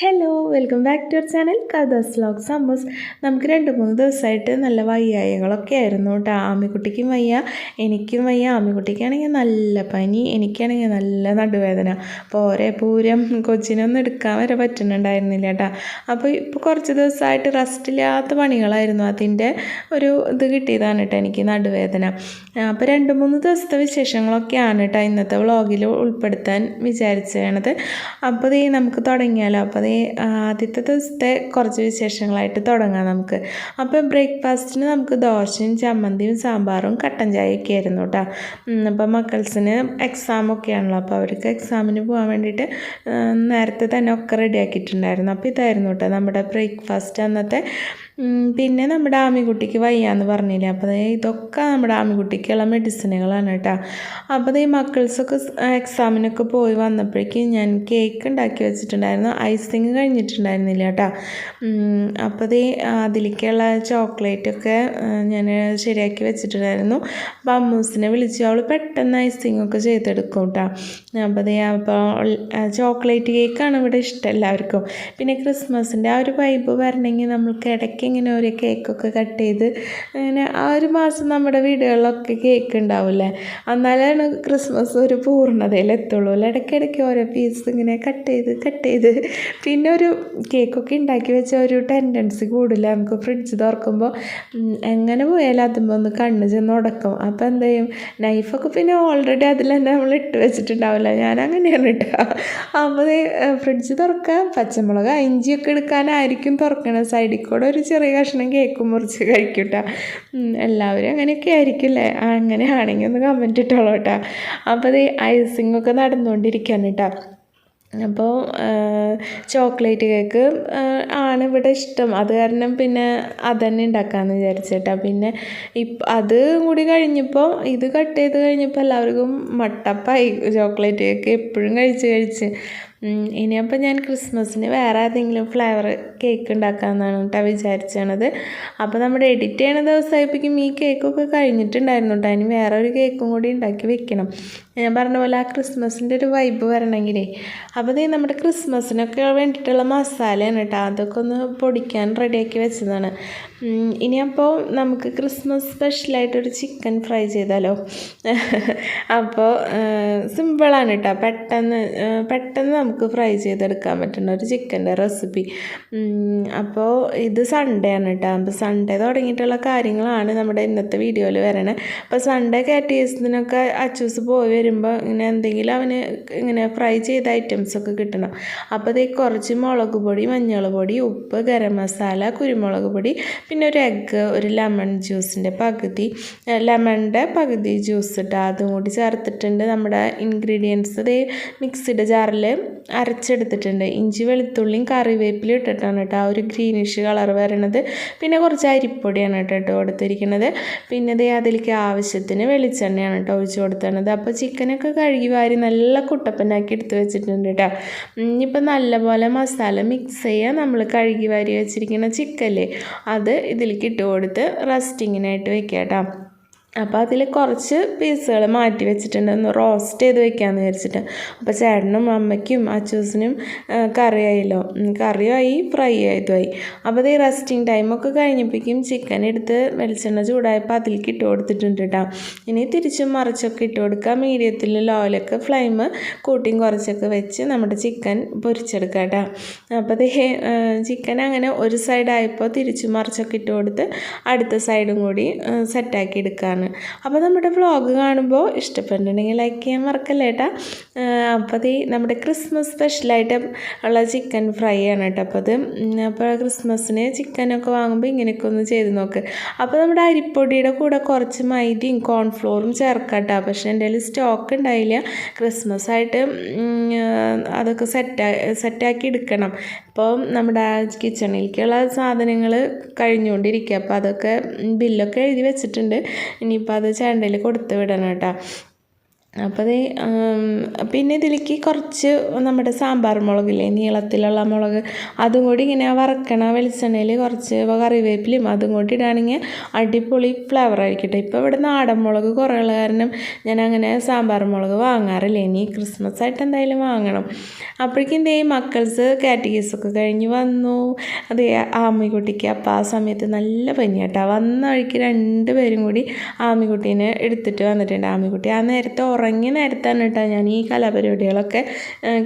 Hello welcome back to our channel കഥസ് vlog സമ്മസ് നമുക്ക് രണ്ട് മൂന്ന് ദിവസമായിട്ട് നല്ല വയ്യായകളൊക്കെ ആയിരുന്നു കേട്ടോ. ആമിക്കുട്ടിക്കും വയ്യ എനിക്കും വയ്യ. ആമിക്കുട്ടിക്കാണെങ്കിൽ നല്ല പനി എനിക്കാണെങ്കിൽ നല്ല നടുവേദന. അപ്പോൾ പോരെ പൂരം കൊച്ചിനൊന്നും എടുക്കാൻ വരെ പറ്റുന്നുണ്ടായിരുന്നില്ല കേട്ടോ. അപ്പോൾ ഇപ്പോൾ കുറച്ച് ദിവസമായിട്ട് റെസ്റ്റ് ഇല്ലാത്ത പണികളായിരുന്നു. അതിന്റെ ഒരു ഇത് കിട്ടിയതാണ് കേട്ടോ എനിക്ക് നടുവേദന. അപ്പോൾ രണ്ട് മൂന്ന് ദിവസത്തെ വിശേഷങ്ങളൊക്കെയാണ് കേട്ടോ ഇന്നത്തെ വ്ളോഗിൽ ഉൾപ്പെടുത്താൻ വിചാരിച്ചത്. അപ്പോൾ ഈ നമുക്ക് തുടങ്ങിയാലോ. അപ്പോൾ ദേ ആദ്യത്തെ ദിവസത്തെ കുറച്ച് വിശേഷങ്ങളായിട്ട് തുടങ്ങാം നമുക്ക്. അപ്പോൾ ബ്രേക്ക്ഫാസ്റ്റിന് നമുക്ക് ദോശയും ചമ്മന്തിയും സാമ്പാറും കട്ടൻ ചായയൊക്കെ ആയിരുന്നു കേട്ടോ. അപ്പോൾ മക്കൾസിന് എക്സാമൊക്കെ ആണല്ലോ അപ്പോൾ അവർക്ക് എക്സാമിന് പോകാൻ വേണ്ടിയിട്ട് നേരത്തെ തന്നെ ഒക്കെ റെഡിയാക്കിയിട്ടുണ്ടായിരുന്നു അപ്പോൾ ഇതായിരുന്നു കേട്ടോ നമ്മുടെ ബ്രേക്ക്ഫാസ്റ്റ് അന്നത്തെ പിന്നെ നമ്മുടെ ആമിക്കുട്ടിക്ക് വയ്യാന്ന് പറഞ്ഞില്ലേ? അപ്പോൾ ഇതൊക്കെ നമ്മുടെ ആമിക്കുട്ടിക്കുള്ള മെഡിസിനുകളാണ് കേട്ടോ. അപ്പോൾ ഈ മക്കൾസൊക്കെ എക്സാമിനൊക്കെ പോയി വന്നപ്പോഴേക്കും ഞാൻ കേക്ക് ഉണ്ടാക്കി വെച്ചിട്ടുണ്ടായിരുന്നു. ഐസിങ് കഴിഞ്ഞിട്ടുണ്ടായിരുന്നില്ല കേട്ടോ. അപ്പോൾ അതിലേക്കുള്ള ചോക്ലേറ്റൊക്കെ ഞാൻ ശരിയാക്കി വെച്ചിട്ടുണ്ടായിരുന്നു. അപ്പോൾ അമ്മൂസിനെ വിളിച്ചു. അവൾ പെട്ടെന്ന് ഐസിങ് ഒക്കെ ചെയ്തെടുക്കും കേട്ടോ. അപ്പോൾ അപ്പോൾ ചോക്ലേറ്റ് കേക്കാണ് ഇവിടെ ഇഷ്ടം എല്ലാവർക്കും. പിന്നെ ക്രിസ്മസിന്റെ ആ ഒരു വൈബ് വരണമെങ്കിൽ നമ്മൾക്ക് ഇടയ്ക്ക് ഇങ്ങനെ ഒരു കേക്കൊക്കെ കട്ട് ചെയ്ത് അങ്ങനെ ആ ഒരു മാസം നമ്മുടെ വീടുകളിലൊക്കെ കേക്ക് ഉണ്ടാവില്ലേ? എന്നാലാണ് ക്രിസ്മസ് ഒരു പൂർണതയിൽ എത്തുള്ളൂ. അല്ലേ? ഇടയ്ക്കിടയ്ക്ക് ഓരോ പീസ് ഇങ്ങനെ കട്ട് ചെയ്ത് കട്ട് ചെയ്ത്. പിന്നെ ഒരു കേക്കൊക്കെ ഉണ്ടാക്കി വെച്ച ഒരു ടെൻഡൻസി കൂടില്ല. നമുക്ക് ഫ്രിഡ്ജ് തുറക്കുമ്പോൾ എങ്ങനെ പോയാലും അതുമ്പോൾ ഒന്ന് കണ്ണ് ചെന്ന് ഉടക്കും. അപ്പോൾ എന്ത് ചെയ്യും? നൈഫൊക്കെ പിന്നെ ഓൾറെഡി അതിൽ തന്നെ നമ്മൾ ഇട്ട് വെച്ചിട്ടുണ്ടാവില്ല. ഞാൻ അങ്ങനെയാണ് ഇട്ടുക അപ്പോൾ ഫ്രിഡ്ജ് തുറക്കുക പച്ചമുളക് ഇഞ്ചിയൊക്കെ എടുക്കാനായിരിക്കും തുറക്കണ സൈഡിൽ കൂടെ ഒരു ചെറിയ കഷ്ണം കേക്ക് മുറിച്ച് കഴിക്കൂട്ട. എല്ലാവരും അങ്ങനെയൊക്കെ ആയിരിക്കില്ലേ? അങ്ങനെയാണെങ്കിൽ ഒന്ന് കമന്റ് ഇട്ടോളൂ കേട്ടോ. അപ്പോൾ അത് ഐസിങ് ഒക്കെ നടന്നുകൊണ്ടിരിക്കുകയാണ് കേട്ടോ അപ്പോൾ ചോക്ലേറ്റ് കേക്ക് ആണ് ഇവിടെ ഇഷ്ടം. അത് കാരണം പിന്നെ അതന്നെ ഉണ്ടാക്കാമെന്ന് വിചാരിച്ചിട്ടാ. പിന്നെ ഇപ്പം അത് കൂടി കഴിഞ്ഞപ്പോൾ ഇത് കട്ട് ചെയ്ത് കഴിഞ്ഞപ്പോൾ എല്ലാവർക്കും മട്ടപ്പായി. ചോക്ലേറ്റ് കേക്ക് എപ്പോഴും കഴിച്ച് കഴിച്ച്. ഇനിയപ്പോൾ ഞാൻ ക്രിസ്മസിന് വേറെ ഏതെങ്കിലും ഫ്ലേവർ കേക്ക് ഉണ്ടാക്കാമെന്നാണ് കേട്ടോ വിചാരിച്ചത്. അപ്പോൾ നമ്മുടെ എഡിറ്റ് ചെയ്യണ ദിവസമായപ്പോഴേക്കും ഈ കേക്കൊക്കെ കഴിഞ്ഞിട്ടുണ്ടായിരുന്നു കേട്ടോ. അതിന് വേറെ ഒരു കേക്കും കൂടി ഉണ്ടാക്കി വെക്കണം. ഞാൻ പറഞ്ഞ പോലെ ആ ക്രിസ്മസിന്റെ ഒരു വൈബ് വരണമെങ്കിലേ. അപ്പോൾ ഇത് നമ്മുടെ ക്രിസ്മസിനൊക്കെ വേണ്ടിയിട്ടുള്ള മസാലയാണ് കേട്ടോ. അതൊക്കെ ഒന്ന് പൊടിക്കാൻ റെഡിയാക്കി വെച്ചതാണ്. ഇനിയപ്പോൾ നമുക്ക് ക്രിസ്മസ് സ്പെഷ്യലായിട്ടൊരു ചിക്കൻ ഫ്രൈ ചെയ്താലോ? അപ്പോൾ സിമ്പിളാണ് കേട്ടോ പെട്ടെന്ന് പെട്ടെന്ന് നമുക്ക് ഫ്രൈ ചെയ്തെടുക്കാൻ പറ്റുന്ന ഒരു ചിക്കന്റെ റെസിപ്പി. അപ്പോൾ ഇത് സൺഡേ ആണ് കേട്ടോ അപ്പോൾ സൺഡേ തുടങ്ങിയിട്ടുള്ള കാര്യങ്ങളാണ് നമ്മുടെ ഇന്നത്തെ വീഡിയോയിൽ വരണത് അപ്പോൾ സൺഡേ കാറ്റീസിനൊക്കെ അച്ചൂസ് പോയി വരുമ്പോൾ ഇങ്ങനെ എന്തെങ്കിലും അവന് ഇങ്ങനെ ഫ്രൈ ചെയ്ത ഐറ്റംസൊക്കെ കിട്ടണം. അപ്പോൾ അതേ കുറച്ച് മുളക് പൊടി മഞ്ഞൾ പൊടി ഉപ്പ് ഗരം മസാല കുരുമുളക് പൊടി പിന്നെ ഒരു എഗ്ഗ് ഒരു ലെമൺ ജ്യൂസിന്റെ പകുതി. ലെമണിന്റെ പകുതി ജ്യൂസ് ഇട്ട് അതും കൂടി ചേർത്തിട്ടുണ്ട്. നമ്മുടെ ഇൻഗ്രീഡിയൻസ് ഇത് മിക്സിയുടെ ജാറിൽ അരച്ചെടുത്തിട്ടുണ്ട്. ഇഞ്ചി വെളുത്തുള്ളിയും കറിവേപ്പിലും ഇട്ടിട്ടാണ് കേട്ടോ ആ ഒരു ഗ്രീനിഷ് കളർ വരണത്. പിന്നെ കുറച്ച് അരിപ്പൊടിയാണ് കേട്ടോ കൊടുത്തിരിക്കുന്നത്. പിന്നെ ഇത് അതിലേക്ക് ആവശ്യത്തിന് വെളിച്ചെണ്ണയാണ് കേട്ടോ ഒഴിച്ച് കൊടുത്തത് അപ്പോൾ ചിക്കനൊക്കെ കഴുകി വാരി നല്ല കുട്ടപ്പനാക്കി എടുത്ത് വെച്ചിട്ടുണ്ട് കേട്ടോ. ഇനിയിപ്പോൾ നല്ലപോലെ മസാല മിക്സ് ചെയ്യുക നമ്മൾ കഴുകി വാരി വെച്ചിരിക്കുന്ന ചിക്കല്ലേ അത് ഇതിലേക്ക് ഇട്ട് കൊടുത്ത് റസ്റ്റിങ്ങിനായിട്ട് വെക്കാം കേട്ടോ അപ്പോൾ അതിൽ കുറച്ച് പീസുകൾ മാറ്റി വെച്ചിട്ടുണ്ട്. ഒന്ന് റോസ്റ്റ് ചെയ്ത് വെക്കാമെന്ന് വിചാരിച്ചിട്ട്. അപ്പോൾ ചേട്ടനും അമ്മയ്ക്കും അച്ചൂസിനും കറിയായല്ലോ. കറിയായി ഫ്രൈ ആയതുമായി. അപ്പോൾ ഈ റെസ്റ്റിംഗ് ടൈമൊക്കെ കഴിഞ്ഞപ്പോഴേക്കും ചിക്കൻ എടുത്ത് വെളിച്ചെണ്ണ ചൂടായപ്പോൾ അതിലേക്ക് ഇട്ട് കൊടുത്തിട്ടുണ്ട് കേട്ടോ ഇനി തിരിച്ചും മറിച്ചൊക്കെ ഇട്ട് കൊടുക്കുക മീഡിയത്തിൽ ലോയിലൊക്കെ ഫ്ലെയിം കൂട്ടിയും കുറച്ചൊക്കെ വെച്ച് നമ്മുടെ ചിക്കൻ പൊരിച്ചെടുക്കുക കേട്ടോ അപ്പോൾ അത് ചിക്കൻ അങ്ങനെ ഒരു സൈഡായപ്പോൾ തിരിച്ചും മറിച്ചൊക്കെ ഇട്ട് കൊടുത്ത് അടുത്ത സൈഡും കൂടി സെറ്റാക്കി എടുക്കുകയാണ് അപ്പോൾ നമ്മുടെ വ്ളോഗ് കാണുമ്പോൾ ഇഷ്ടപ്പെട്ടിട്ടുണ്ടെങ്കിൽ ലൈക്ക് ചെയ്യാൻ മറക്കല്ലേ കേട്ടാ അപ്പോൾ അത് നമ്മുടെ ക്രിസ്മസ് സ്പെഷ്യലായിട്ട് ഉള്ള ചിക്കൻ ഫ്രൈ ആണ് കേട്ടോ അപ്പോൾ അത്. അപ്പോൾ ക്രിസ്മസിന് ചിക്കനൊക്കെ വാങ്ങുമ്പോൾ ഇങ്ങനെയൊക്കെ ഒന്ന് ചെയ്ത് നോക്ക്. അപ്പോൾ നമ്മുടെ അരിപ്പൊടിയുടെ കൂടെ കുറച്ച് മൈദയും കോൺഫ്ലോറും ചേർക്കാം കേട്ടോ. പക്ഷേ എന്റെ കയ്യിൽ സ്റ്റോക്ക് ഉണ്ടായില്ല. ക്രിസ്മസ് ആയിട്ട് അതൊക്കെ സെറ്റാ സെറ്റാക്കി എടുക്കണം. അപ്പോൾ നമ്മുടെ കിച്ചണിലേക്കുള്ള സാധനങ്ങൾ കഴിഞ്ഞുകൊണ്ടിരിക്കുക. അപ്പോൾ അതൊക്കെ ബില്ലൊക്കെ എഴുതി വെച്ചിട്ടുണ്ട്. ഇനിയിപ്പോൾ അത് ചേണ്ടയിൽ കൊടുത്ത് വിടണം കേട്ടോ. അപ്പോൾ അത് പിന്നെ ഇതിലേക്ക് കുറച്ച് നമ്മുടെ സാമ്പാർ മുളകില്ലേ നീളത്തിലുള്ള മുളക് അതും കൂടി ഇങ്ങനെ വറക്കണ വെളിച്ചെണ്ണയിൽ കുറച്ച് കറിവേപ്പിലയും അതും കൂടി ഇടുകയാണെങ്കിൽ അടിപൊളി ഫ്ലേവർ ആയിരിക്കട്ടെ. ഇപ്പോൾ ഇവിടെ നാടൻ മുളക് കുറവുള്ള കാരണം ഞാൻ അങ്ങനെ സാമ്പാർ മുളക് വാങ്ങാറില്ല. ഇനി ക്രിസ്മസ് ആയിട്ട് എന്തായാലും വാങ്ങണം. അപ്പോഴേക്കും എന്തേ മക്കൾസ് കാറ്റഗീസൊക്കെ കഴിഞ്ഞ് വന്നു. അത് ആമിക്കുട്ടിക്ക് അപ്പം ആ സമയത്ത് നല്ല പനിയാട്ടാ. വന്ന വഴിക്ക് രണ്ട് പേരും കൂടി ആമിക്കുട്ടീനെ എടുത്തിട്ട് വന്നിട്ടുണ്ട്. ആമിക്കുട്ടി ആ നേരത്തെ ഉറങ്ങിയ നേരത്താണ് കേട്ടോ ഞാൻ ഈ കലാപരിപാടികളൊക്കെ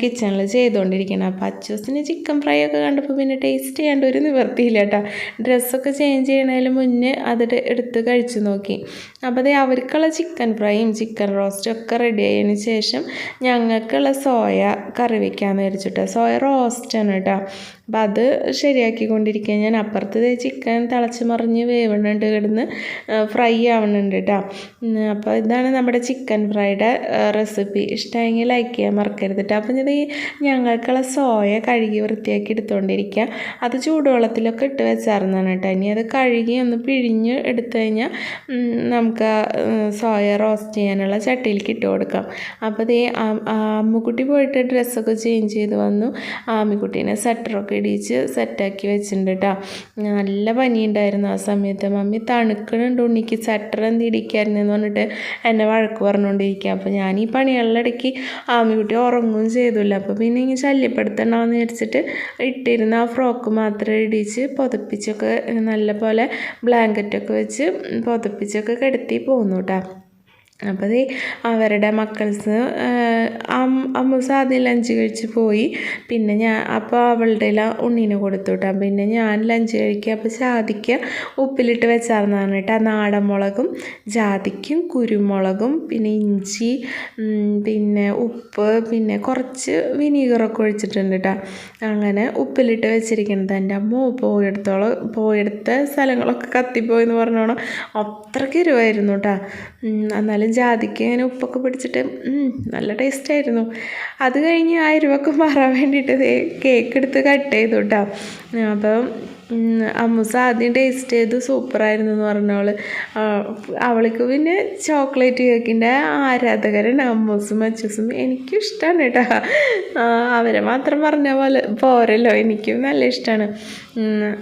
കിച്ചണിൽ ചെയ്തുകൊണ്ടിരിക്കണം. അപ്പോൾ അച്ചൂസിന് ചിക്കൻ ഫ്രൈ ഒക്കെ കണ്ടപ്പോൾ പിന്നെ ടേസ്റ്റ് ചെയ്യാണ്ട് ഒരു നിവർത്തിയില്ല കേട്ടോ. ഡ്രസ്സൊക്കെ ചേഞ്ച് ചെയ്യണതിന് മുന്നേ അത് എടുത്ത് കഴിച്ചു നോക്കി. അപ്പോൾ അതേ അവർക്കുള്ള ചിക്കൻ ഫ്രൈയും ചിക്കൻ റോസ്റ്റും ഒക്കെ റെഡി ആയതിനു ശേഷം ഞങ്ങൾക്കുള്ള സോയ കറി വയ്ക്കാമെന്ന് വിചാരിച്ചിട്ട് സോയ റോസ്റ്റാണ് കേട്ടോ. അപ്പം അത് ശരിയാക്കിക്കൊണ്ടിരിക്കുക. ഞാൻ അപ്പുറത്ത് ചിക്കൻ തിളച്ച് മറിഞ്ഞ് വേവണുണ്ട് കിടന്ന് ഫ്രൈ ആവണുണ്ട് കേട്ടോ. അപ്പോൾ ഇതാണ് നമ്മുടെ ചിക്കൻ ഫ്രൈയുടെ റെസിപ്പി. ഇഷ്ടമെങ്കിൽ ലൈക്ക് ചെയ്യാൻ മറക്കരുത് കേട്ടോ. അപ്പം ഇത് ഞങ്ങൾക്കുള്ള സോയ കഴുകി വൃത്തിയാക്കി എടുത്തുകൊണ്ടിരിക്കുക. അത് ചൂടുവെള്ളത്തിലൊക്കെ ഇട്ട് വെച്ചായിരുന്നാണ് കേട്ടോ. ഇനി അത് കഴുകി ഒന്ന് പിഴിഞ്ഞ് എടുത്തു കഴിഞ്ഞാൽ നമുക്ക് സോയ റോസ്റ്റ് ചെയ്യാനുള്ള ചട്ടിയിലേക്ക് ഇട്ട് കൊടുക്കാം. അപ്പോൾ ഈ അമ്മുക്കുട്ടി പോയിട്ട് ഡ്രസ്സൊക്കെ ചേഞ്ച് ചെയ്ത് വന്നു. ആമിക്കുട്ടീനെ സ്വെറ്ററൊക്കെ ഇടിച്ച് സെറ്റാക്കി വെച്ചിട്ടുണ്ട് കേട്ടോ നല്ല പനി ഉണ്ടായിരുന്നു ആ സമയത്ത്. മമ്മി തണുക്കണുണ്ട് ഉണ്ണിക്ക്. സ്വെറ്റർ എന്ത് ഇടിക്കായിരുന്നു പറഞ്ഞിട്ട് എന്നെ വഴക്ക് പറഞ്ഞുകൊണ്ടിരിക്കുക. അപ്പോൾ ഞാൻ ഈ പണികളുടെ ഇടയ്ക്ക് ആമിക്കുട്ടി ഉറങ്ങുകയും ചെയ്തില്ല. അപ്പോൾ പിന്നെ ഇങ്ങനെ ശല്യപ്പെടുത്തണമെന്ന് വിചാരിച്ചിട്ട് ഇട്ടിരുന്ന ആ ഫ്രോക്ക് മാത്രം ഇടിച്ച് പുതപ്പിച്ചൊക്കെ നല്ല പോലെ ബ്ലാങ്കറ്റൊക്കെ വെച്ച് പുതപ്പിച്ചൊക്കെ കിടത്തി പോന്നു കേട്ടോ അപ്പോൾ അവരുടെ മക്കൾസ് അമ്മ ആദ്യം ലഞ്ച് കഴിച്ച് പോയി. പിന്നെ ഞാൻ അപ്പോൾ അവളുടെ ഉണ്ണീനെ കൊടുത്തു പിന്നെ ഞാൻ ലഞ്ച് കഴിക്കുക അപ്പോൾ ജാതിക്ക ഉപ്പിലിട്ട് വെച്ചാർന്നാണ് കേട്ടോ. നാടൻ മുളകും ജാതിക്കും കുരുമുളകും പിന്നെ ഇഞ്ചി പിന്നെ ഉപ്പ് പിന്നെ കുറച്ച് വിനീഗറൊക്കെ ഒഴിച്ചിട്ടുണ്ട് കേട്ടോ അങ്ങനെ ഉപ്പിലിട്ട് വെച്ചിരിക്കുന്നത് എന്റെ അമ്മ പോയെടുത്തോളം പോയെടുത്ത സ്ഥലങ്ങളൊക്കെ കത്തിപ്പോയി എന്ന് പറഞ്ഞോണം. അത്രയ്ക്ക് കേട്ടോ എന്നാലും ജാതിക്ക ഇങ്ങനെ ഉപ്പൊക്കെ പിടിച്ചിട്ട് നല്ല ടേസ്റ്റായിരുന്നു അത് കഴിഞ്ഞ് ആ എരിവൊക്കെ മാറാൻ വേണ്ടിയിട്ട് കേക്ക് എടുത്ത് കട്ട് ചെയ്തു കേട്ടോ അപ്പം അമ്മൂസ് ആദ്യം ടേസ്റ്റ് ചെയ്ത് സൂപ്പറായിരുന്നു എന്ന് പറഞ്ഞവൾ അവൾക്ക് പിന്നെ ചോക്ലേറ്റ് കേക്കിന്റെ ആരാധകരാണ് അമ്മൂസും അച്ചൂസും എനിക്കും ഇഷ്ടമാണ് കേട്ടോ അവരെ മാത്രം പറഞ്ഞ പോലെ പോരല്ലോ എനിക്കും നല്ല ഇഷ്ടമാണ്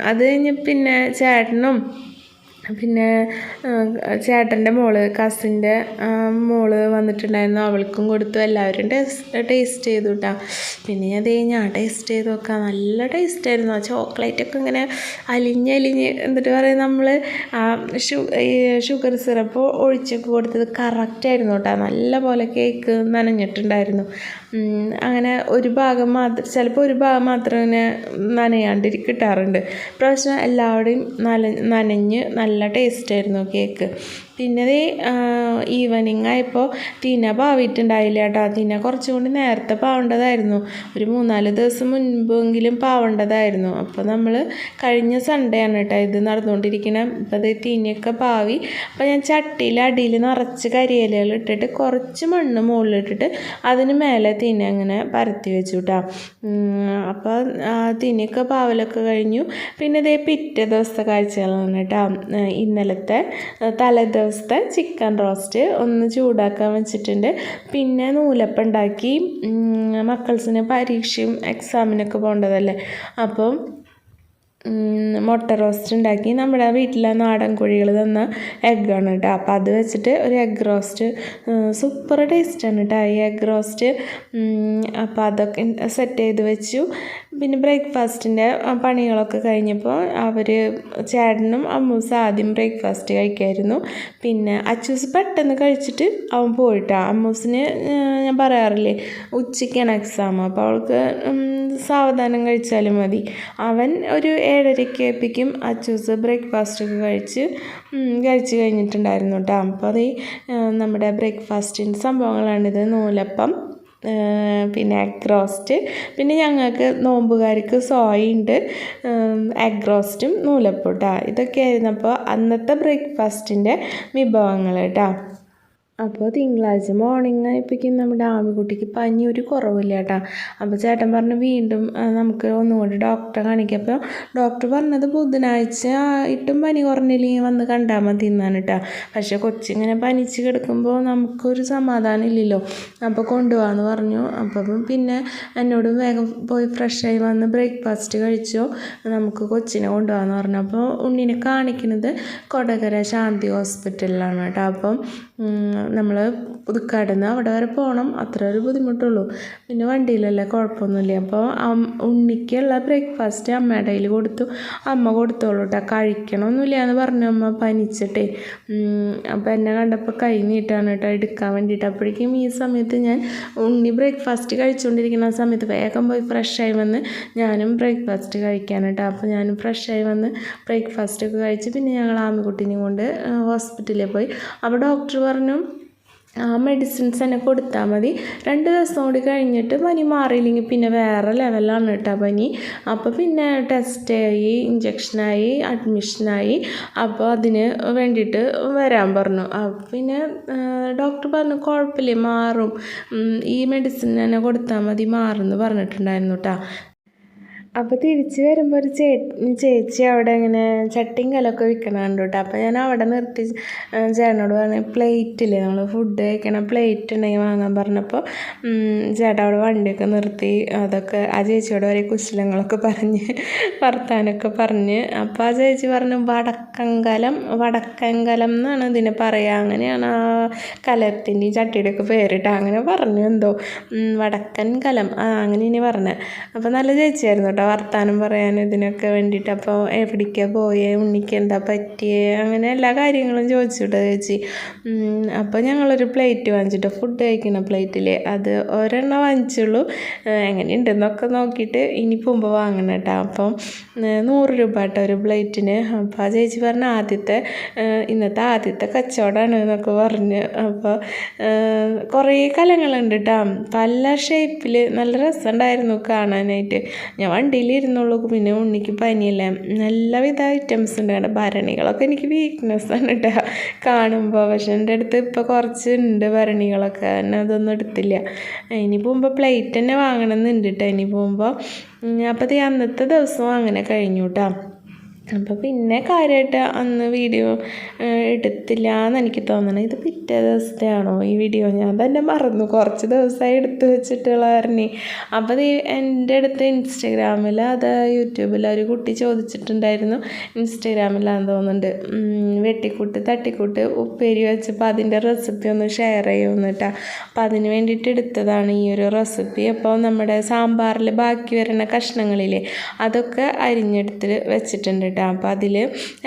അത് കഴിഞ്ഞ് പിന്നെ ചേട്ടനും പിന്നെ ചേട്ടന്റെ മോൾ കസിന്റെ മോൾ വന്നിട്ടുണ്ടായിരുന്നു. അവൾക്കും കൊടുത്തു. എല്ലാവരും ടേസ്റ്റ് ടേസ്റ്റ് ചെയ്തു കേട്ടോ പിന്നെ ഞാൻ ദേ ഞാൻ ടേസ്റ്റ് ചെയ്ത് നോക്കാം. നല്ല ടേസ്റ്റ് ആയിരുന്നു. ആ ചോക്ലേറ്റൊക്കെ ഇങ്ങനെ അലിഞ്ഞലിഞ്ഞ് എന്നിട്ട് പറയും നമ്മൾ ആ ഷുഗർ സിറപ്പ് ഒഴിച്ചൊക്കെ കൊടുത്തത് കറക്റ്റായിരുന്നു കേട്ടോ നല്ല പോലെ കേക്ക് നനഞ്ഞിട്ടുണ്ടായിരുന്നു. അങ്ങനെ ഒരു ഭാഗം മാത്രം ചിലപ്പോൾ ഒരു ഭാഗം മാത്രം ഇങ്ങനെ നനയാണ്ട് കിട്ടാറുണ്ട്. പ്രാവശ്യം എല്ലാവരുടെയും നന നനഞ്ഞ് നല്ല ടേസ്റ്റായിരുന്നു കേക്ക് പിന്നെ ഈവനിങ് ആയപ്പോൾ തീന പാവിയിട്ടുണ്ടായില്ല കേട്ടോ. തീന കുറച്ചും കൂടി നേരത്തെ പാവേണ്ടതായിരുന്നു. ഒരു മൂന്നാൽ ദിവസം മുൻപെങ്കിലും പാവേണ്ടതായിരുന്നു. അപ്പോൾ നമ്മൾ കഴിഞ്ഞ സൺഡേ ആണ് കേട്ടോ ഇത് നടന്നുകൊണ്ടിരിക്കണം. ഇപ്പോൾ അത് തീനയൊക്കെ പാവി. അപ്പോൾ ഞാൻ ചട്ടിയിൽ അടിയിൽ നിറച്ച് കരിയിലകൾ ഇട്ടിട്ട് കുറച്ച് മണ്ണ് മുകളിലിട്ടിട്ട് അതിന് മേലെ തീന അങ്ങനെ പരത്തി വെച്ചു കേട്ടോ അപ്പോൾ തീനയൊക്കെ പാവലൊക്കെ കഴിഞ്ഞു. പിന്നെ ഇതേ പിറ്റേ ദിവസത്തെ കാഴ്ചകളാണ് കേട്ടോ ഇന്നലത്തെ തലേ ദിവസത്തെ ചിക്കൻ റോസ്റ്റ്. ഒന്ന് ചൂടാക്കാൻ വെച്ചിട്ടുണ്ട്. പിന്നെ നൂലപ്പം ഉണ്ടാക്കി മക്കൾസിന് പരീക്ഷയും എക്സാമിനൊക്കെ പോകേണ്ടതല്ലേ? അപ്പം മുട്ട റോസ്റ്റ് ഉണ്ടാക്കി. നമ്മുടെ വീട്ടിലെ നാടൻ കോഴികൾ തന്ന എഗ്ഗാണ് കേട്ടോ. അപ്പോൾ അത് വെച്ചിട്ട് ഒരു എഗ്ഗ് റോസ്റ്റ് സൂപ്പർ ടേസ്റ്റാണ് കേട്ടോ ഈ എഗ്ഗ് റോസ്റ്റ് അപ്പോൾ അതൊക്കെ സെറ്റ് ചെയ്ത് വെച്ചു. പിന്നെ ബ്രേക്ക്ഫാസ്റ്റിന്റെ പണികളൊക്കെ കഴിഞ്ഞപ്പോൾ അവർ ചേട്ടനും അമ്മൂസ് ആദ്യം ബ്രേക്ക്ഫാസ്റ്റ് കഴിക്കായിരുന്നു. പിന്നെ അച്ചൂസ് പെട്ടെന്ന് കഴിച്ചിട്ട് അവൻ പോയിട്ടാണ് അമ്മൂസിന് ഞാൻ പറയാറില്ലേ ഉച്ചയ്ക്കാണ് എക്സാം അപ്പോൾ അവൾക്ക് സാവധാനം കഴിച്ചാലും മതി. അവൻ ഒരു ഏഴരയ്ക്ക് ഏൽപ്പിക്കും അച്ചൂസ് ബ്രേക്ക്ഫാസ്റ്റ് ഒക്കെ കഴിച്ച് കഴിച്ച് കഴിഞ്ഞിട്ടുണ്ടായിരുന്നു കേട്ടോ. അപ്പോൾ അത് നമ്മുടെ ബ്രേക്ക്ഫാസ്റ്റിന്റെ സംഭവങ്ങളാണിത്. നൂലപ്പം പിന്നെ എഗ് റോസ്റ്റ് പിന്നെ ഞങ്ങൾക്ക് നോമ്പുകാർക്ക് സോയുണ്ട് എഗ് റോസ്റ്റും നൂലപ്പൂട്ടാ. ഇതൊക്കെ ഇതൊക്കെയായിരുന്നു അപ്പോൾ അന്നത്തെ ബ്രേക്ക്ഫാസ്റ്റിന്റെ വിഭവങ്ങൾ കേട്ടോ അപ്പോൾ തിങ്കളാഴ്ച മോർണിംഗ് ആയപ്പോഴേക്കും നമ്മുടെ ആമിക്കുട്ടിക്ക് പനി ഒരു കുറവില്ല കേട്ടോ. അപ്പോൾ ചേട്ടൻ പറഞ്ഞു വീണ്ടും നമുക്ക് ഒന്നുകൂടി ഡോക്ടറെ കാണിക്കാം. അപ്പോൾ ഡോക്ടർ പറഞ്ഞത് ബുധനാഴ്ച ഇട്ടും പനി കുറഞ്ഞില്ലെങ്കിൽ വന്ന് കണ്ടാൽ മതി എന്നാണ് കേട്ടോ. പക്ഷേ കൊച്ചിങ്ങനെ പനിച്ച് കിടക്കുമ്പോൾ നമുക്കൊരു സമാധാനം ഇല്ലല്ലോ. അപ്പോൾ കൊണ്ടുപോകാമെന്ന് പറഞ്ഞു. അപ്പം പിന്നെ എന്നോട് വേഗം പോയി ഫ്രഷായി വന്ന് ബ്രേക്ക്ഫാസ്റ്റ് കഴിച്ചോ. നമുക്ക് കൊച്ചിനെ കൊണ്ടുപോകാമെന്ന് പറഞ്ഞു. അപ്പോൾ ഉണ്ണിനെ കാണിക്കുന്നത് കൊടകര ശാന്തി ഹോസ്പിറ്റലിലാണ് കേട്ടോ. അപ്പം നമ്മൾ പുതുക്കാട് നിന്ന് അവിടെ വരെ പോകണം അത്ര ഒരു ബുദ്ധിമുട്ടുള്ളൂ. പിന്നെ വണ്ടിയിലല്ലേ കുഴപ്പമൊന്നുമില്ല. അപ്പോൾ ഉണ്ണിക്കുള്ള ബ്രേക്ക്ഫാസ്റ്റ് അമ്മയുടെ കയ്യിൽ കൊടുത്തു. അമ്മ കൊടുത്തോളൂ കേട്ടോ കഴിക്കണമൊന്നുമില്ല എന്ന് പറഞ്ഞു. അമ്മ പനിച്ചിട്ടേ. അപ്പോൾ എന്നെ കണ്ടപ്പോൾ കൈ നീട്ടാണ് കേട്ടോ എടുക്കാൻ വേണ്ടിയിട്ട്. അപ്പോഴേക്കും ഈ സമയത്ത് ഞാൻ ഉണ്ണി ബ്രേക്ക്ഫാസ്റ്റ് കഴിച്ചുകൊണ്ടിരിക്കുന്ന സമയത്ത് വേഗം പോയി ഫ്രഷായി വന്ന് ഞാനും ബ്രേക്ക്ഫാസ്റ്റ് കഴിക്കാൻ കേട്ടോ അപ്പോൾ ഞാനും ഫ്രഷായി വന്ന് ബ്രേക്ക്ഫാസ്റ്റ് ഒക്കെ കഴിച്ച് പിന്നെ ഞങ്ങൾ ആമിക്കുട്ടീനെയും കൊണ്ട് ഹോസ്പിറ്റലിൽ പോയി. അപ്പോൾ ഡോക്ടർ പറഞ്ഞു ആ മെഡിസിൻസ് തന്നെ കൊടുത്താൽ മതി. രണ്ട് ദിവസം കൂടി കഴിഞ്ഞിട്ട് പനി മാറിയില്ലെങ്കിൽ പിന്നെ വേറെ ലെവലാണ് കേട്ടോ പനി. അപ്പോൾ പിന്നെ ടെസ്റ്റ് ആയി ഇഞ്ചക്ഷനായി അഡ്മിഷനായി അപ്പോൾ അതിന് വേണ്ടിയിട്ട് വരാൻ പറഞ്ഞു. പിന്നെ ഡോക്ടർ പറഞ്ഞു കുഴപ്പമില്ല മാറും. ഈ മെഡിസിൻ തന്നെ കൊടുത്താൽ മതി മാറുമെന്ന് പറഞ്ഞിട്ടുണ്ടായിരുന്നു കേട്ടോ അപ്പോൾ തിരിച്ച് വരുമ്പോൾ ഒരു ചേ ചേച്ചി അവിടെ ഇങ്ങനെ ചട്ടിയും കലമൊക്കെ വിൽക്കണുണ്ട് കേട്ടോ അപ്പോൾ ഞാൻ അവിടെ നിർത്തി ചേട്ടനോട് പറഞ്ഞു പ്ലേറ്റില്ലേ നമ്മൾ ഫുഡ് കഴിക്കണ പ്ലേറ്റ് ഉണ്ടെങ്കിൽ വാങ്ങാൻ പറഞ്ഞപ്പോൾ ചേട്ടൻ ചേട്ടാ അവിടെ വണ്ടിയൊക്കെ നിർത്തി അതൊക്കെ ആ ചേച്ചിയോട് ഒരേ കുശലങ്ങളൊക്കെ പറഞ്ഞ് വർത്താനൊക്കെ പറഞ്ഞ്. അപ്പോൾ ആ ചേച്ചി പറഞ്ഞു വടക്കങ്കലം വടക്കങ്കലം എന്നാണ് ഇതിനെ പറയുക അങ്ങനെയാണ് ആ കലത്തിന്റെയും ചട്ടിയുടെ ഒക്കെ പേരിട്ട് അങ്ങനെ പറഞ്ഞു എന്തോ. വടക്കൻ കലം. അങ്ങനെ ഇനി പറഞ്ഞത് അപ്പോൾ നല്ല ചേച്ചിയായിരുന്നു കേട്ടോ. വർത്താനം പറയാനും ഇതിനൊക്കെ വേണ്ടിയിട്ട് അപ്പോൾ എവിടേക്കാണ് പോയേ ഉണ്ണിക്ക് എന്താ പറ്റിയേ അങ്ങനെ എല്ലാ കാര്യങ്ങളും ചോദിച്ചു കേട്ടോ ചേച്ചി അപ്പോൾ ഞങ്ങളൊരു പ്ലേറ്റ് വാങ്ങിച്ചിട്ട് ഫുഡ് കഴിക്കുന്ന പ്ലേറ്റിൽ അത് ഒരെണ്ണം വാങ്ങിച്ചുള്ളൂ. എങ്ങനെയുണ്ടെന്നൊക്കെ നോക്കിയിട്ട് ഇനി പോകുമ്പോൾ വാങ്ങണം കേട്ടോ. അപ്പം നൂറ് രൂപ കേട്ടോ ഒരു പ്ലേറ്റിന്. അപ്പോൾ ആ ചേച്ചി പറഞ്ഞ ആദ്യത്തെ ഇന്നത്തെ ആദ്യത്തെ കച്ചവടമാണ് എന്നൊക്കെ പറഞ്ഞ്. അപ്പോൾ കുറേ കലങ്ങളുണ്ട് കേട്ടോ പല ഷേപ്പിൽ നല്ല രസമുണ്ടായിരുന്നു കാണാനായിട്ട്. ഞാൻ വണ്ടിയിലിരുന്നുള്ളൂ പിന്നെ ഉണ്ണിക്ക് പനിയല്ലേ. എല്ലാവിധ ഐറ്റംസ് ഉണ്ട് കേട്ടോ. ഭരണികളൊക്കെ എനിക്ക് വീക്ക്നെസ് ആണ് കേട്ടോ കാണുമ്പോൾ പക്ഷെ എന്റെ അടുത്ത് ഇപ്പോൾ കുറച്ച് ഉണ്ട് ഭരണികളൊക്കെ. എന്നെ അതൊന്നും എടുത്തില്ല. ഇനി പോകുമ്പോൾ പ്ലേറ്റ് തന്നെ വാങ്ങണമെന്നുണ്ട് കേട്ടോ ഇനി പോകുമ്പോൾ അപ്പോൾ അന്നത്തെ ദിവസവും അങ്ങനെ കഴിഞ്ഞു കേട്ടോ അപ്പോൾ പിന്നെ കാര്യമായിട്ട് അന്ന് വീഡിയോ എടുത്തില്ല എന്ന് എനിക്ക് തോന്നണം. ഇത് പിറ്റേ ദിവസത്തെ ആണോ ഈ വീഡിയോ ഞാൻ തന്നെ മറന്നു. കുറച്ച് ദിവസമായി എടുത്ത് വെച്ചിട്ടുള്ള അപ്പോൾ ഈ എന്റെ അടുത്ത് ഇൻസ്റ്റഗ്രാമിൽ അത് യൂട്യൂബിൽ ഒരു കുട്ടി ചോദിച്ചിട്ടുണ്ടായിരുന്നു. ഇൻസ്റ്റഗ്രാമിലാന്ന് തോന്നുന്നുണ്ട് വെട്ടിക്കൂട്ട് തട്ടിക്കൂട്ട് ഉപ്പേരി വെച്ചപ്പോൾ അതിന്റെ റെസിപ്പി ഒന്ന് ഷെയർ ചെയ്യുമെന്ന് കേട്ടോ അപ്പോൾ അതിന് വേണ്ടിയിട്ട് എടുത്തതാണ് ഈ ഒരു റെസിപ്പി അപ്പോൾ നമ്മുടെ സാമ്പാറിൽ ബാക്കി വരുന്ന കഷ്ണങ്ങളിലെ അതൊക്കെ അരിഞ്ഞെടുത്ത് വെച്ചിട്ടുണ്ട് കേട്ടോ. അപ്പോൾ അതിൽ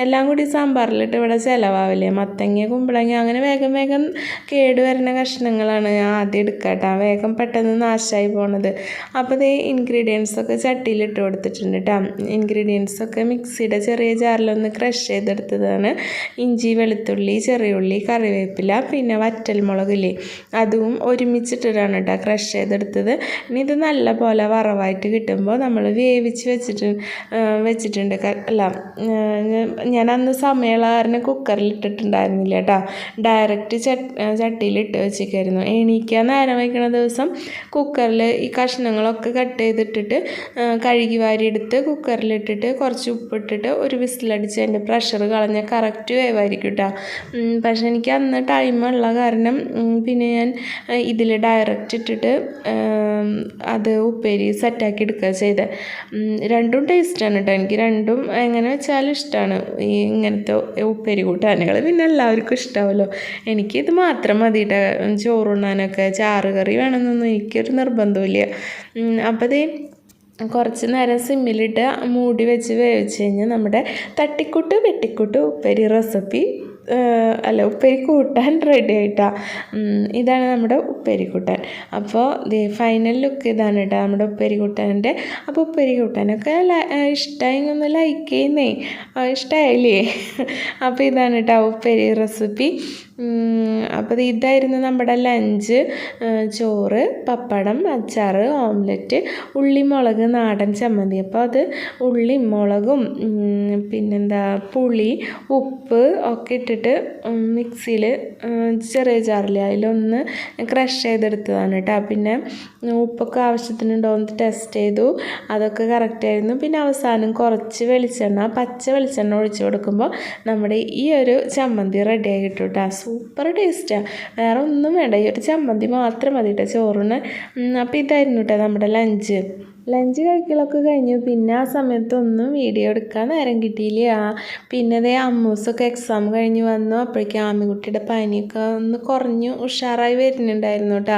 എല്ലാം കൂടി സാമ്പാറിലിട്ട് ഇവിടെ ചിലവാവില്ലേ? മത്തങ്ങ കുമ്പളങ്ങ അങ്ങനെ വേഗം വേഗം കേട് വരുന്ന കഷ്ണങ്ങളാണ് ആദ്യം എടുക്കുക കേട്ടോ വേഗം പെട്ടെന്ന് നാശമായി പോണത്. അപ്പോൾ ഇത് ഇൻഗ്രീഡിയൻസൊക്കെ ചട്ടിയിലിട്ട് കൊടുത്തിട്ടുണ്ട് കേട്ടോ ഇൻഗ്രീഡിയൻസൊക്കെ മിക്സിയുടെ ചെറിയ ജാറിലൊന്ന് ക്രഷ് ചെയ്തെടുത്തതാണ്. ഇഞ്ചി വെളുത്തുള്ളി ചെറിയുള്ളി കറിവേപ്പില പിന്നെ വറ്റൽമുളകില്ലേ അതും ഒരുമിച്ചിട്ടിട്ടാണ് കേട്ടോ ക്രഷ് ചെയ്തെടുത്തത്. ഇനി ഇത് നല്ല പോലെ വറവായിട്ട് കിട്ടുമ്പോൾ നമ്മൾ വേവിച്ച് വെച്ചിട്ട് വെച്ചിട്ടുണ്ട് അല്ല ഞാൻ അന്ന് സമയമുള്ള കുക്കറിൽ കേട്ടോ. ഡയറക്റ്റ് ചട്ട് ചട്ടിയിൽ ഇട്ട് വെച്ചേക്കായിരുന്നു. എണീക്കാൻ നേരം വയ്ക്കുന്ന ദിവസം കുക്കറിൽ ഈ കഷ്ണങ്ങളൊക്കെ കട്ട് ചെയ്തിട്ടിട്ട് കഴുകി കഴുകി വാരിയെടുത്ത് കുക്കറിലിട്ടിട്ട് കുറച്ച് ഉപ്പിട്ടിട്ട് ഒരു വിസിലടിച്ച് അതിന്റെ പ്രഷർ കളഞ്ഞാൽ കറക്റ്റ് വേവായിരിക്കും കേട്ടോ പക്ഷെ എനിക്ക് അന്ന് ടൈമുള്ള കാരണം പിന്നെ ഞാൻ ഇതിൽ ഡയറക്റ്റ് ഇട്ടിട്ട് അത് ഉപ്പേരി സെറ്റാക്കി എടുക്കുക ചെയ്തത് രണ്ടും ടേസ്റ്റാണ് കേട്ടോ എനിക്ക് രണ്ടും എങ്ങനെ വെച്ചാലും ഇഷ്ടമാണ് ഈ ഇങ്ങനത്തെ ഉപ്പേരി കൂട്ടാനകൾ. പിന്നെ എല്ലാവർക്കും ഇഷ്ടാവല്ലോ. എനിക്ക് ഇത് മാത്രം മതിയിട്ട ചോറുണ്ണാനൊക്കെ ചാറ് കറി വേണമെന്നൊന്നും എനിക്കൊരു നിർബന്ധമില്ല അപ്പോൾ ഇത് കുറച്ച് നേരം സിമ്മിലിട്ട് മൂടി വെച്ച് വേവിച്ച് കഴിഞ്ഞാൽ നമ്മുടെ തട്ടിക്കൂട്ട് വെട്ടിക്കൂട്ട് ഉപ്പേരി റെസിപ്പി അല്ല ഉപ്പേരി കൂട്ടാൻ റെഡി ആയിട്ടാ ഇതാണ് നമ്മുടെ ഉപ്പേരി കൂട്ടാൻ അപ്പോൾ ദേ ഫൈനൽ ലുക്ക് ഇതാണ് കേട്ടോ നമ്മുടെ ഉപ്പേരി കൂട്ടാന്റെ അപ്പോൾ ഉപ്പേരി കൂട്ടാനൊക്കെ ഇഷ്ടമായി ഒന്ന് ലൈക്ക് ചെയ്യുന്നേ. ഇഷ്ടമായില്ലേ അപ്പോൾ ഇതാണ് കേട്ടോ ഉപ്പേരി റെസിപ്പി അപ്പോൾ ഇതായിരുന്നു നമ്മുടെ ലഞ്ച് ചോറ് പപ്പടം അച്ചാർ ഓംലെറ്റ് ഉള്ളി മുളക് നാടൻ ചമ്മന്തി. അപ്പോൾ അത് ഉള്ളി മുളകും പിന്നെന്താ പുളി ഉപ്പ് ഒക്കെ ഇട്ടിട്ട് മിക്സിയിൽ ചെറിയ ജാറിൽ അതിലൊന്ന് ക്രഷ് ചെയ്തെടുത്തതാണ് കേട്ടോ. പിന്നെ ഉപ്പൊക്കെ ആവശ്യത്തിനുണ്ടോ എന്ന് ടെസ്റ്റ് ചെയ്തു. അതൊക്കെ കറക്റ്റായിരുന്നു പിന്നെ അവസാനം കുറച്ച് വെളിച്ചെണ്ണ പച്ച വെളിച്ചെണ്ണ ഒഴിച്ച് കൊടുക്കുമ്പോൾ നമ്മുടെ ഈ ഒരു ചമ്മന്തി റെഡി ആയി കിട്ടും കേട്ടോ. സൂപ്പർ ടേസ്റ്റാണ് വേറെ ഒന്നും വേണ്ട. ഈ ഒരു ചമ്മന്തി മാത്രം മതി കേട്ടോ ചോറിന് അപ്പോൾ ഇതായിരുന്നു കേട്ടോ നമ്മുടെ ലഞ്ച് ലഞ്ച് കഴിക്കലൊക്കെ കഴിഞ്ഞു. പിന്നെ ആ സമയത്തൊന്നും വീഡിയോ എടുക്കാൻ നേരം കിട്ടിയില്ല. പിന്നെ അതേ അമ്മൂസൊക്കെ എക്സാം കഴിഞ്ഞ് വന്നു. അപ്പോഴേക്കും ആമിക്കുട്ടിയുടെ പനിയൊക്കെ ഒന്ന് കുറഞ്ഞു ഉഷാറായി വരുന്നുണ്ടായിരുന്നു കേട്ടോ.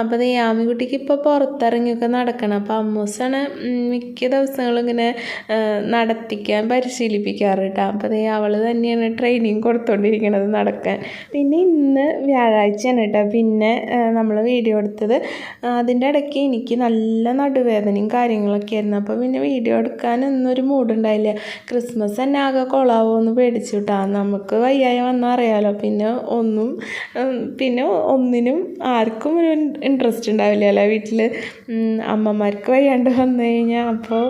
അപ്പോൾ അതേ ആമിക്കുട്ടിക്ക് ഇപ്പോൾ പുറത്തിറങ്ങിയൊക്കെ നടക്കണം. അപ്പോൾ അമ്മൂസാണ് മിക്ക ദിവസങ്ങളും ഇങ്ങനെ നടത്തിക്കാൻ പരിശീലിപ്പിക്കാറ് കേട്ടോ. അപ്പോൾ അതേ അവൾ തന്നെയാണ് ട്രെയിനിങ് കൊടുത്തുകൊണ്ടിരിക്കുന്നത് നടക്കാൻ. പിന്നെ ഇന്ന് വ്യാഴാഴ്ചയാണ് കേട്ടോ. പിന്നെ നമ്മൾ വീഡിയോ എടുത്തത്. അതിന്റെ ഇടയ്ക്ക് എനിക്ക് നല്ല നടുവേദനയും കാര്യങ്ങളൊക്കെ ആയിരുന്നു. അപ്പോൾ പിന്നെ വീഡിയോ എടുക്കാനൊന്നും ഒരു മൂഡുണ്ടായില്ല ക്രിസ്മസ് തന്നെ ആകെ കൊളാവോന്ന് പേടിച്ചു കിട്ടാ നമുക്ക് വയ്യായ വന്നാൽ അറിയാമല്ലോ പിന്നെ ഒന്നും പിന്നെ ഒന്നിനും ആർക്കും ഒരു ഇൻട്രസ്റ്റ് ഉണ്ടാവില്ല അല്ലേ വീട്ടിൽ അമ്മമാർക്ക് വയ്യാണ്ട് വന്നു കഴിഞ്ഞാൽ അപ്പോൾ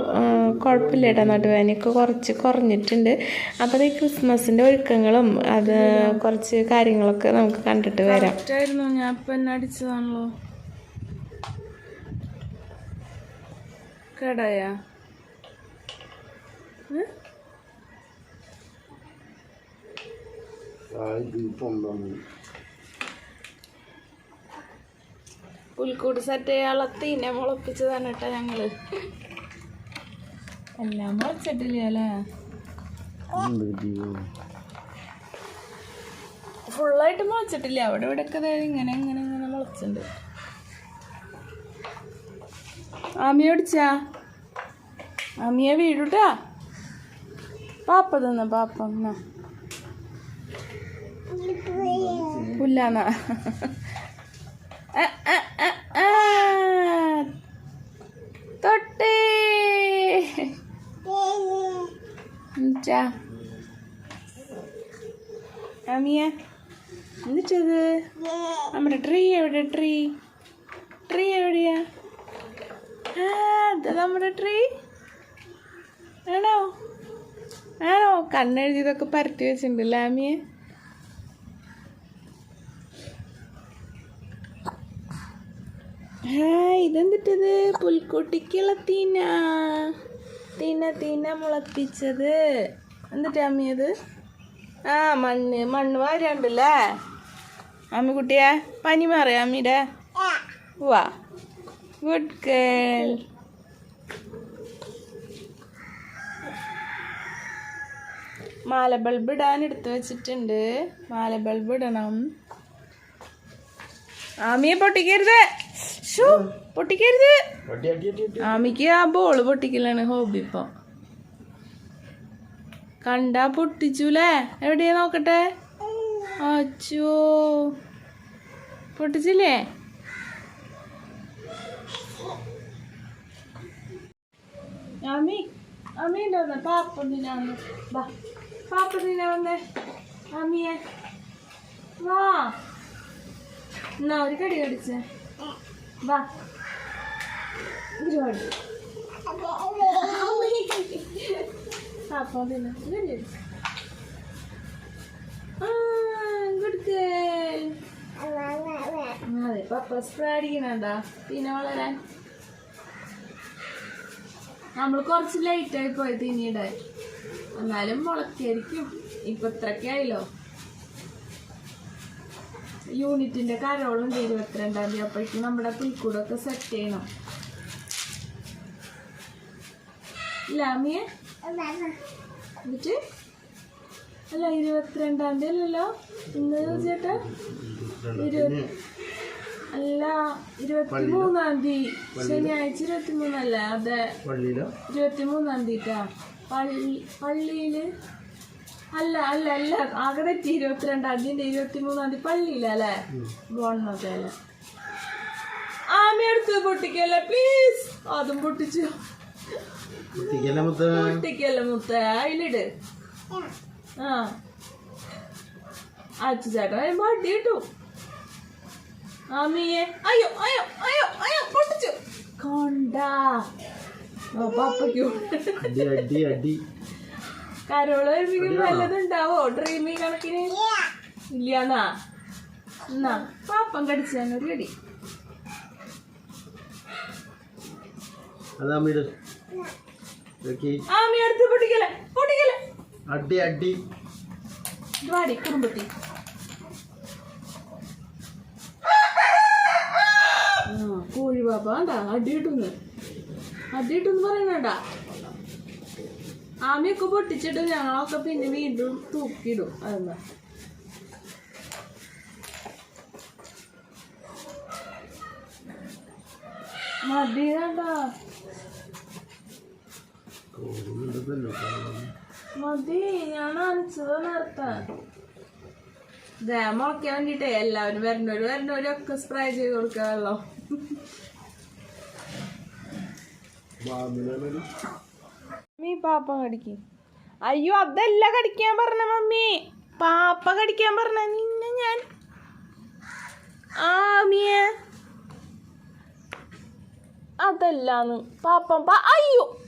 കുഴപ്പമില്ല കേട്ടോ നടുവേനയൊക്കെ കുറച്ച് കുറഞ്ഞിട്ടുണ്ട്. അപ്പോൾ ഈ ക്രിസ്മസിന്റെ ഒരുക്കങ്ങളും അത് കുറച്ച് കാര്യങ്ങളൊക്കെ നമുക്ക് കണ്ടിട്ട് വരാം. ഞാൻ ഇപ്പം എന്നെ അടിച്ചതാണല്ലോ. കേടായ? പുൽക്കൂട് സെറ്റ് ചെയ്യാനുള്ള തീനെ മുളപ്പിച്ചതാണ് കേട്ടോ ഞങ്ങൾ. എല്ലാം മുളച്ചിട്ടില്ല അല്ലേ ഫുള്ളായിട്ട് മുളച്ചിട്ടില്ല. അവിടെ ഇവിടെ ഒക്കെ ഇങ്ങനെ ഇങ്ങനെ ഇങ്ങനെ മുളച്ചിട്ടുണ്ട്. ആമിയ ഓടിച്ചാ ആമിയ വീടുട്ടാ? പാപ്പ തന്ന പാപ്പ പുല്ലാന്ന. തൊട്ടേ. എന്നിട്ടാ? എന്നിട്ടത് നമ്മുടെ ട്രീ എവിടെ ട്രീ? ട്രീ എവിടെയാ? നമ്മുടെ ട്രീ? ആണോ? ആണോ? കണ്ണെഴുതിയതൊക്കെ പരത്തി വെച്ചിട്ടുണ്ട് ലാമിയെ. ഇതെന്തിട്ടത്? പുൽക്കുട്ടിക്കുള്ള തീന. തീന തീന മുളപ്പിച്ചത്. എന്നിട്ട് അമ്മിയത് ആ മണ്ണ്. മണ്ണ് വാരാണ്ടല്ലേ അമ്മിക്കുട്ടിയെ പനി മാറിയ അമ്മിയുടെ വാ ഗുഡ് ഗേൾ മാല ബൾബ് ഇടാൻ എടുത്തു വെച്ചിട്ടുണ്ട്. മാല ബൾബ് ഇടണം. ആമിയെ പൊട്ടിക്കരുത്. ഷൂ പൊട്ടിക്കരുത്. ആമിക്ക് ആ ബോൾ പൊട്ടിക്കലാണ് ഹോബി ഇപ്പൊ. കണ്ടാ പൊട്ടിച്ചുലേ? എവിടെയാ നോക്കട്ടെ? അച്ചോ. പൊട്ടിച്ചില്ലേ? ആമി അമ്മീന്റെ വന്ന് പാപ്പ വന്ന്. വാ പാപ്പ വന്നേ ആമിയെ വാ. എന്നാ ഒരു കടി കടിച്ച് വാ. ഒരുപാട് പാപ്പ കടി കടിച്ചേ. അതെ പപ്പ സ്പ്രേ അടിക്കണണ്ടാ പിന്നെ വളരാൻ. നമ്മൾ കുറച്ച് ലേറ്റ് ആയി പോയി തിന്നിയുടെ എന്നാലും മുളക്കായിരിക്കും ഇപ്പൊ ഇത്രയൊക്കെ ആയല്ലോ. യൂണിറ്റിന്റെ കരോളും ഇരുപത്തിരണ്ടാം തീയതി. അപ്പോഴേക്കും നമ്മുടെ പുൽക്കൂടൊക്കെ സെറ്റ് ചെയ്യണം. ലാമിയെ എന്നിട്ട്? അല്ല ഇരുപത്തിരണ്ടാം തീയതി അല്ലല്ലോ. ഇന്ന് ചേട്ടാ? ഇരുപത്തി അല്ല ഇരുപത്തി മൂന്നാം തീയതി ശനിയാഴ്ച ഇരുപത്തി മൂന്നല്ല അതെ. പള്ളിയിലോ? ഇരുപത്തി മൂന്നാം തീയതി പള്ളി പള്ളിയിൽ അല്ല അല്ല അല്ല ആകെ ഇരുപത്തിരണ്ടാം തീയതി ഇരുപത്തി മൂന്നാം തീയതി പള്ളിയിലല്ലേ? ഗവൺമെന്റ് ആമി അടുത്ത് പൊട്ടിക്കല്ലേ പ്ലീസ് അതും പൊട്ടിച്ചു. പൊട്ടിക്കല്ലേ മുത്ത? അതിലിട്. ആ. അച്ചു ചേട്ടൻ അടി കിട്ടും. ആമിയെ. അയ്യോ അയ്യോ അയ്യോ അയ്യോ പൊട്ടിച്ചു. കൊണ്ട. കരോളുണ്ടാവോ കരോൾ ഡ്രീമി കണക്കിന്. ഇല്ലാന്നാ എന്നാ പാപ്പം കടിച്ചാൻ ഒരു കടി. അത് അമ്മയുടെ ഓക്കെ ആമി അടുത്ത് പൊട്ടിക്കല പൊട്ടിക്കല. അടി അടി. കുടുംബത്തി കോഴി പാപ്പ വേണ്ട അടിയിട്ടുന്ന്. അടിയിട്ടെന്ന് പറയണേണ്ട ആമയൊക്കെ പൊട്ടിച്ചിട്ട് ഞങ്ങളൊക്കെ പിന്നെ വീണ്ടും തൂക്കിയിടും അതെന്താ? മതി വേണ്ട മതി ഞാൻ അനച്ചത് നേരത്തെ. ദേ മുളയ്ക്കാൻ വേണ്ടിട്ടേ എല്ലാവരും വരുന്നവര് വരുന്നവരും ഒക്കെ സ്പ്രേ ചെയ്ത് കൊടുക്കുക വെള്ളം മമ്മി പാപ്പ കടിക്ക്. അയ്യോ അതല്ല കടിക്കാൻ പറഞ്ഞ മമ്മി. പാപ്പ കടിക്കാൻ പറഞ്ഞ നിന്നെ ഞാൻ. ആമിയ അതല്ലാന്ന്. പാപ്പ അയ്യോ.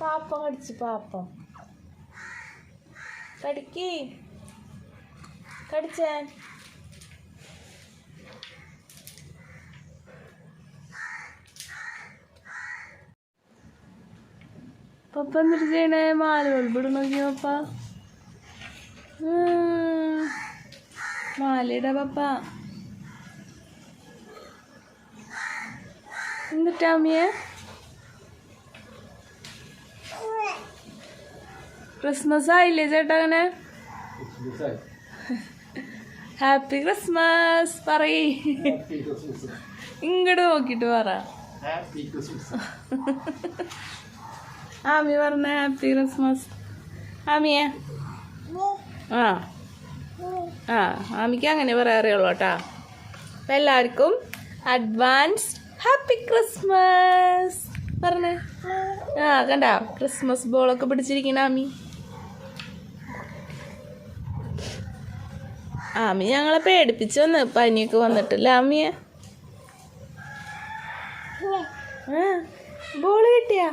പാപ്പ കടിച്ച് പാപ്പം. കടിക്ക്. കടിച്ചേ. പപ്പ എന്നിട്ട് ചെയ്യണേ? മാല വെളുപ്പിട നോക്കി പപ്പ. മാലയുടെ പപ്പ. പപ്പ എന്നിട്ടാമിയെ ക്രിസ്മസ് ആയില്ലേ ചേട്ടാ അങ്ങനെ? ഹാപ്പി ക്രിസ്മസ് പറയ്. ഇങ്ങോട്ട് നോക്കിട്ട് പറ. ഹാപ്പി ക്രിസ്മസ് ആമി പറഞ്ഞ ഹാപ്പി ക്രിസ്മസ് ആമിയ. ആ. ആ ആമിക്ക് അങ്ങനെ പറയാറിയുള്ളൂ കേട്ടാ. അപ്പം എല്ലാവർക്കും അഡ്വാൻസ് ഹാപ്പി ക്രിസ്മസ് പറഞ്ഞേ. ആ കണ്ട? ക്രിസ്മസ് ബോളൊക്കെ പിടിച്ചിരിക്കണ ആമി. ആമി ഞങ്ങളെ പേടിപ്പിച്ചു വന്ന് പനിയൊക്കെ വന്നിട്ടില്ല ആ ബോൾ കിട്ടിയാ?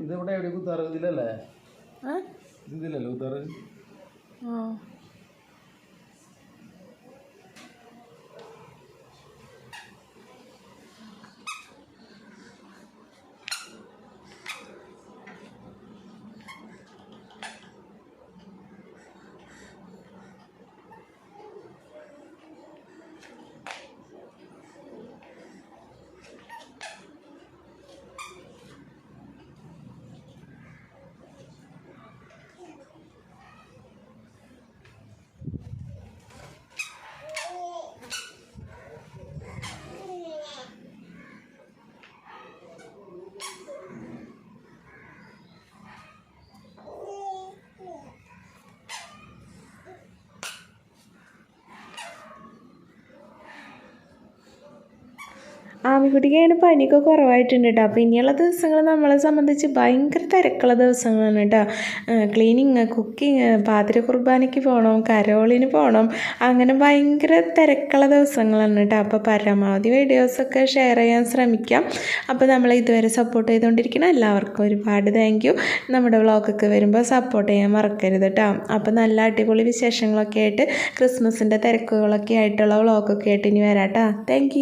ഇതെവിടെ എവിടെ കുത്താറ് ഇതിലല്ലേ? ഇതിലല്ലേ കുത്താറ്? ആ. ആമിക്കുട്ടിക്ക് അതിന് പനിയൊക്കെ കുറവായിട്ടുണ്ട് കേട്ടോ അപ്പോൾ ഇനിയുള്ള ദിവസങ്ങൾ നമ്മളെ സംബന്ധിച്ച് ഭയങ്കര തിരക്കുള്ള ദിവസങ്ങളാണ് കേട്ടോ ക്ലീനിങ് കുക്കിങ് പാതിര കുർബാനയ്ക്ക് പോകണം കരോളിന് പോകണം അങ്ങനെ ഭയങ്കര തിരക്കുള്ള ദിവസങ്ങളാണ് കേട്ടോ അപ്പോൾ പരമാവധി വീഡിയോസൊക്കെ ഷെയർ ചെയ്യാൻ ശ്രമിക്കാം. അപ്പോൾ നമ്മൾ ഇതുവരെ സപ്പോർട്ട് ചെയ്തുകൊണ്ടിരിക്കുന്ന എല്ലാവർക്കും ഒരുപാട് താങ്ക് യു നമ്മുടെ വ്ളോഗൊക്കെ വരുമ്പോൾ സപ്പോർട്ട് ചെയ്യാൻ മറക്കരുത് കേട്ടോ അപ്പോൾ നല്ല അടിപൊളി വിശേഷങ്ങളൊക്കെ ആയിട്ട് ക്രിസ്മസിന്റെ തിരക്കുകളൊക്കെ ആയിട്ടുള്ള വ്ളോഗൊക്കെ ആയിട്ട് ഇനി വരാം കേട്ടോ താങ്ക്